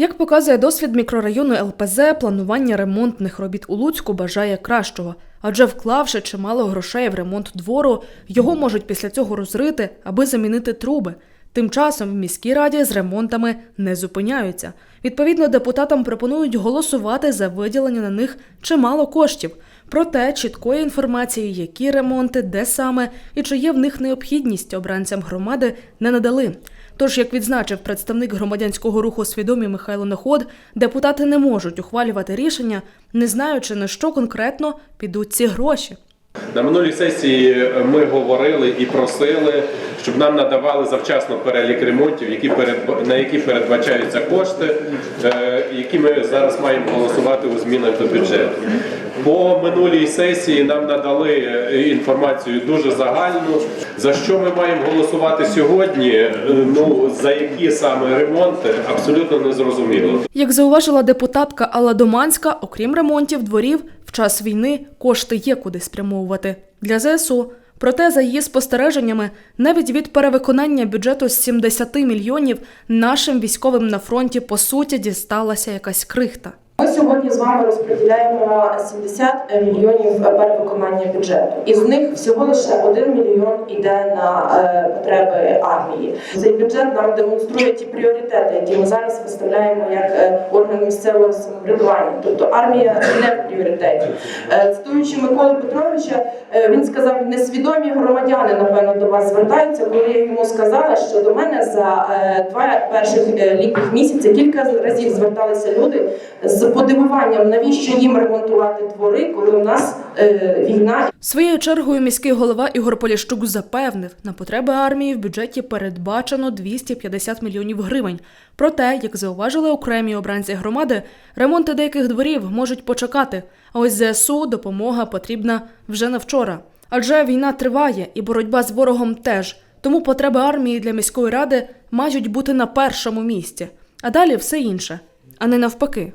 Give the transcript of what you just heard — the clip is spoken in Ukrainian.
Як показує досвід мікрорайону ЛПЗ, планування ремонтних робіт у Луцьку бажає кращого, адже вклавши чимало грошей в ремонт двору, його можуть після цього розрити, аби замінити труби. Тим часом в міській раді з ремонтами не зупиняються. Відповідно, депутатам пропонують голосувати за виділення на них чимало коштів. Проте чіткої інформації, які ремонти, де саме і чи є в них необхідність обранцям громади, не надали. Тож, як відзначив представник громадянського руху свідомі Михайло Наход, депутати не можуть ухвалювати рішення, не знаючи на що конкретно підуть ці гроші. На минулій сесії ми говорили і просили, щоб нам надавали завчасно перелік ремонтів, які на які передбачаються кошти, е, які ми зараз маємо голосувати у змінах до бюджету. По минулій сесії нам надали е, інформацію дуже загальну. За що ми маємо голосувати сьогодні? Е, Ну за які саме ремонти, абсолютно не зрозуміло. Як зауважила депутатка Алла Доманська, окрім ремонтів дворів, в час війни кошти є куди спрямовувати для ЗСУ. Проте, за її спостереженнями, навіть від перевиконання бюджету з 70 мільйонів нашим військовим на фронті по суті дісталася якась крихта. Ми сьогодні з вами розподіляємо 70 мільйонів перевиконання бюджету. Із них всього лише 1 мільйон йде на е, потреби армії. Цей бюджет нам демонструє ті пріоритети, які ми зараз виставляємо як е, орган місцевого самоврядування. Тобто армія не в пріоритеті. Е, Цитуючи Миколи Петровича, е, він сказав: несвідомі громадяни, напевно, до вас звертаються, коли я йому сказала, що до мене за два перших літніх місяці кілька разів зверталися люди з подивуванням, навіщо їм ремонтувати двори, коли у нас війна Своєю чергою міський голова Ігор Поліщук запевнив, на потреби армії в бюджеті передбачено 250 мільйонів гривень. Проте, як зауважили окремі обранці громади, ремонти деяких дворів можуть почекати. А ось ЗСУ допомога потрібна вже на вчора. Адже війна триває і боротьба з ворогом теж. Тому потреби армії для міської ради мають бути на першому місці, а далі все інше, а не навпаки.